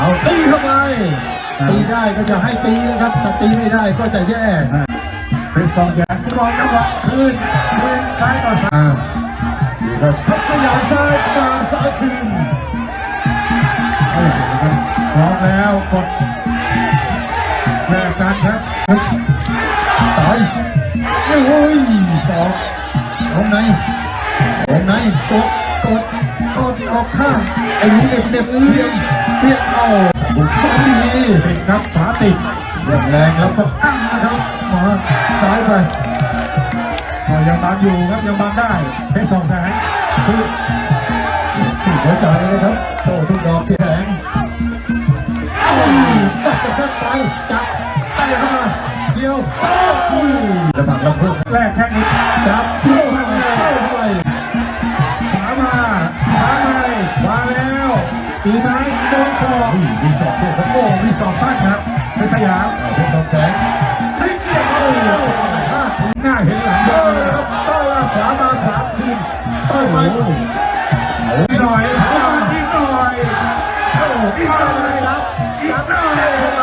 เอาตีเข้าไปตีได้ก็จะให้ตีนะครับถ้าตีไม่ได้ก็จะแย่เป็นสองแขนรองจังหวะคืนคืนซ้ายต่อซ้ายอ่าดีครับพักสยามซ้ายมาซ้ายคืนพร้อมแล้วกดแลกกันครับต่อยโอ้ยสองตรงไหนตรงไหนกดกดกดออกข้างไอ้นี่เด็บเด็บเลี้ยง เลี้ยงเอาบุกซ้ายดีติดครับขาติดแรงแล้วก็ตั้งนะครับมาซ้ายไปยังบานอยู่ครับยังบานได้เพชรสองแสนคือหัวใจนะครับโตทุกดอกที่แสงตัดกระแทกไปจับไต่เข้ามาเดียวโอ้ระดับลำพิ่มแรกแค่นี้ ฝีไหมโดนศอกมีสองด้วยครับโอ้มีศอกสั้นครับเพชรสยามเป็นสองแสงพลิกเรียบโอ้ยชาติหน้าเห็นหลังเดิเดินนครับต้อนรับขวามาขวาคืนต้อยไปอีกหน่อยอีกหน่อยโอ้อีกหน่อยรับรับได้เข้าไป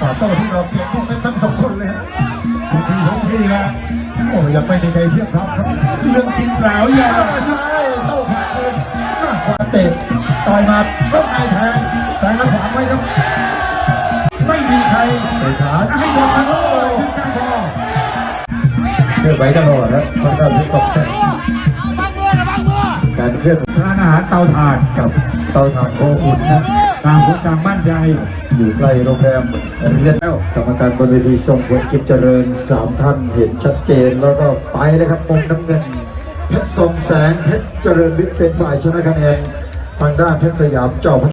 ต่อโต้ที่เราเก็บพวกเป็นทั้งสองคนเลยฮะทุกทีทุกทีนะโอ้ยอยังไม่ได้ใจเทียบครับเรื่องกินเปล่าอย่า งแล้วขวางไม่มีใครเตะขาให้ให้บออลลมามาโอ้ยขึ้นกลางคอเคลื่อนไหวตลอดนะทางด้านที่สองแสงการเคลื่อนร้านอาหารเตาถ่านกับเตาถ่านโคอุ่นนะต่างคนต่างมั่นใจ อยู่ใกล้โรงแรมเรียนแล้วกรรมการบนเวทีทรงผลกิจเจริญสามท่านเห็นชัดเจนแล้วก็ไปนะครับมุมน้ำเงินเพชรทรงแสงเพชรเจริญวิทย์เป็นฝ่ายชนะคะแนนทางด้านเพชรสยามเจ้าะ